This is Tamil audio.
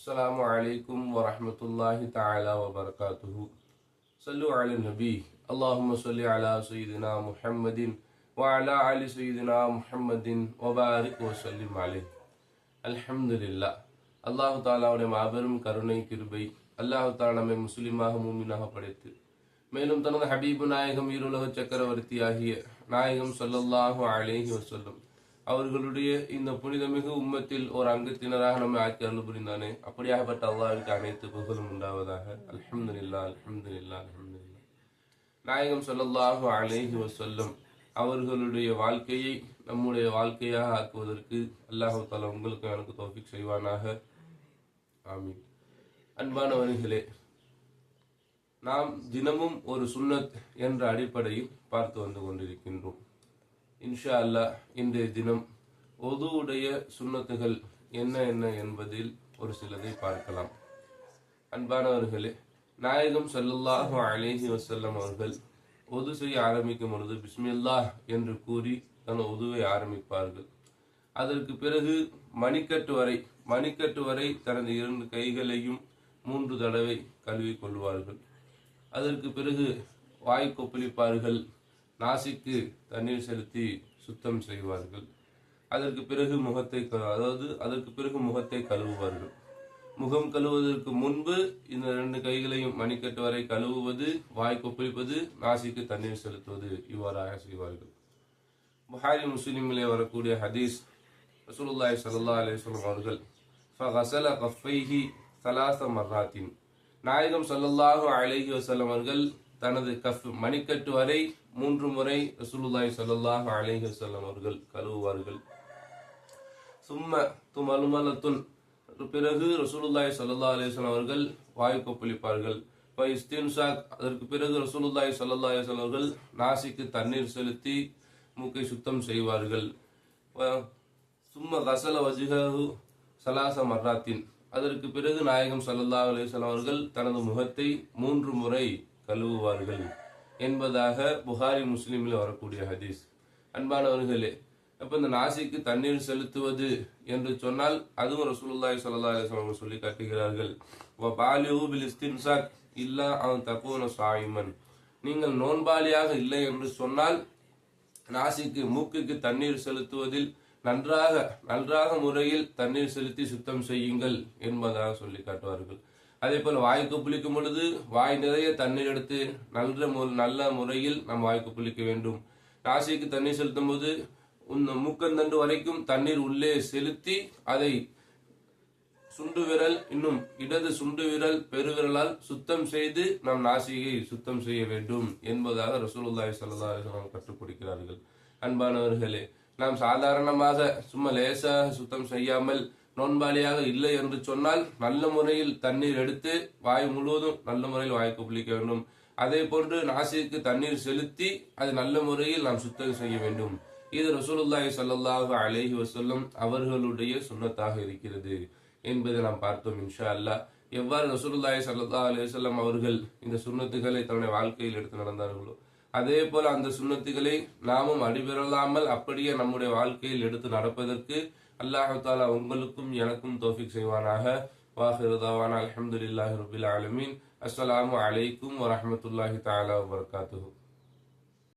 السلام عليكم ورحمة الله تعالى وبركاته صلوا على النبي اللهم صل على سيدنا محمد وعلى آل سيدنا محمد وبارك وسلم عليه الحمد لله அல்லாஹு தாலாவுடைய மாபெரும் கருணை கிருபை அல்லாஹு தாலா நம்மை முஸ்லிமாக மூமினாக படைத்து மேலும் தனது ஹபீபு நாயகம் ஈருலக சக்கரவர்த்தி ஆகிய நாயகம் சொல்லல்லாஹு அலேஹி வசல்லம் அவர்களுடைய இந்த புனிதமிகு உம்மத்தில் ஒரு அங்கத்தினராக நம்மை ஆக்கி அருள் புரிந்தானே? அப்படியாகப்பட்ட அல்லாஹ்வுக்கு அனைத்து புகழும் உண்டாவதாக. அல்ஹம்துலில்லாஹ் அல்ஹம்துலில்லாஹ் அல்ஹம்துலில்லாஹ். நாயகம் சொல்லல்லாஹு அலேஹி வசல்லம் அவர்களுடைய வாழ்க்கையை நம்முடைய வாழ்க்கையாக ஆக்குவதற்கு அல்லாஹு தாலா உங்களுக்கு எனக்கு தோஃபிக் செய்வானாக. ஆமீன். அன்பானவர்களே நாம் தினமும் ஒரு சுன்னத் என்ற அடிப்படையில் பார்த்து வந்து கொண்டிருக்கின்றோம். இன்ஷா அல்லா இன்றைய தினம் ஒதுவுடைய சுண்ணத்துகள் என்ன என்ன என்பதில் ஒரு சிலதை பார்க்கலாம். அன்பானவர்களே நாயகம் சல்லுல்லாஹு அலேஹி வசல்லம் அவர்கள் ஒது செய்ய ஆரம்பிக்கும் பொழுது பிஸ்மில்லாஹ் என்று கூறி தன் ஒதுவை ஆரம்பிப்பார்கள். அதற்கு பிறகு மணிக்கட்டு வரை மணிக்கட்டு வரை தனது இரண்டு கைகளையும் மூன்று தடவை கழுவி கொள்வார்கள். அதற்கு பிறகு வாய் கொப்பளிப்பார்கள். நாசிக்கு தண்ணீர் செலுத்தி சுத்தம் செய்வார்கள். அதற்கு பிறகு முகத்தை அதாவது அதற்கு பிறகு முகத்தை கழுவுவார்கள். முகம் கழுவுவதற்கு முன்பு இந்த ரெண்டு கைகளையும் மணிக்கட்டு வரை கழுவுவது வாய் கொப்பளிப்பது நாசிக்கு தண்ணீர் செலுத்துவது இவ்வாறாக செய்வார்கள். புகாரி முஸ்லீமிலே வரக்கூடிய ஹதீஸ் ரசூலுல்லாய் சல்லா அலிஸ்லாம் அவர்கள் ஃபஹசல கஃபைஹி சலாச மர்ராத்தின். நாயகம் சல்லல்லாஹு அலஹி வசலம் அவர்கள் தனது கஃப் மணிக்கட்டு வரை மூன்று முறை ரசூலுல்லாய் சல்லாஹ் அலைஹி வஸல்லம் அவர்கள் கழுவுவார்கள். சும்ம துமலுமலத்துன். பிறகு ரசூலுல்லாய் சல்லா அலைஹி அவர்கள் வாயு கொப்பளிப்பார்கள். இப்போ இஸ்தின்சாக் அதற்கு பிறகு ரசூலுல்லாய் சல்லா அலைஹி அவர்கள் நாசிக்கு தண்ணீர் செலுத்தி மூக்கை சுத்தம் செய்வார்கள். சும்ம கசல வஜுகஹு சலாச மர்ராத்தின். அதற்கு பிறகு நாயகம் சல்லா அலைஹி அவர்கள் தனது முகத்தை மூன்று முறை கழுவுவார்கள் என்பதாக புகாரி முஸ்லீமில் வரக்கூடிய ஹதீஸ். அன்பானவர்களே அப்போ இந்த நாசிக்கு தண்ணீர் செலுத்துவது என்று சொன்னால் அதுவும் ரசூலுல்லாய் சல்லா அலைஹி சொல்லி காட்டுகிறார்கள். வ இல்லா அவன் தப்புவன சாயிமன். நீங்கள் நோன்பாளியாக இல்லை என்று சொன்னால் நாசிக்கு மூக்குக்கு தண்ணீர் செலுத்துவதில் நன்றாக நன்றாக முறையில் தண்ணீர் செலுத்தி சுத்தம் செய்யுங்கள் என்பதாக சொல்லி காட்டுவார்கள். அதே போல் வாய்க்கு புளிக்கும் பொழுது வாய் நிறைய தண்ணீர் எடுத்து நல்ல மு- நல்ல முறையில் நாம் வாய்க்கு புளிக்க வேண்டும். நாசிக்கு தண்ணீர் செலுத்தும் போது உன் மூக்கந்தண்டு வரைக்கும் தண்ணீர் உள்ளே செலுத்தி அதை சுண்டு விரல் இன்னும் இடது சுண்டு விரல் பெருவிரலால் சுத்தம் செய்து நாம் நாசியை சுத்தம் செய்ய வேண்டும் என்பதாக ரசூலுல்லாய் சல்லா அலிஸ்லாம் கற்றுக் கொடுக்கிறார்கள். அன்பானவர்களே நாம் சாதாரணமாக சும்மா லேசாக சுத்தம் செய்யாமல் நோன்பாளியாக இல்லை என்று சொன்னால் நல்ல முறையில் தண்ணீர் எடுத்து வாய் முழுவதும் நல்ல முறையில் வாய் புளிக்க வேண்டும். அதே போன்று நாசிக்கு தண்ணீர் செலுத்தி அது நல்ல முறையில் நாம் சுத்தம் செய்ய வேண்டும். இது ரசூலுல்லாஹி சல்லாஹு அலேஹி வசல்லம் அவர்களுடைய சுண்ணத்தாக இருக்கிறது என்பதை நாம் பார்த்தோம் இன்ஷா அல்லாஹ் எவ்வாறு ரசூலுல்லாஹி சல்லா அலி வல்லம் அவர்கள் இந்த சுண்ணத்துகளை தன்னுடைய வாழ்க்கையில் எடுத்து நடந்தார்களோ அதே போல அந்த சுண்ணத்துகளை நாமும் அடிபெறலாமல் அப்படியே நம்முடைய வாழ்க்கையில் எடுத்து நடப்பதற்கு அல்லாஹ் தாலா உங்களுக்கும் எனக்கும் தௌஃபிக் செய்வானாக வாஹிரு தாவானா அல்ஹம்துலில்லாஹி ரபில் ஆலமீன் அஸ்ஸலாமு அலைக்கும் வரஹ்மத்துல்லாஹி தஆலா வபரகாத்துஹு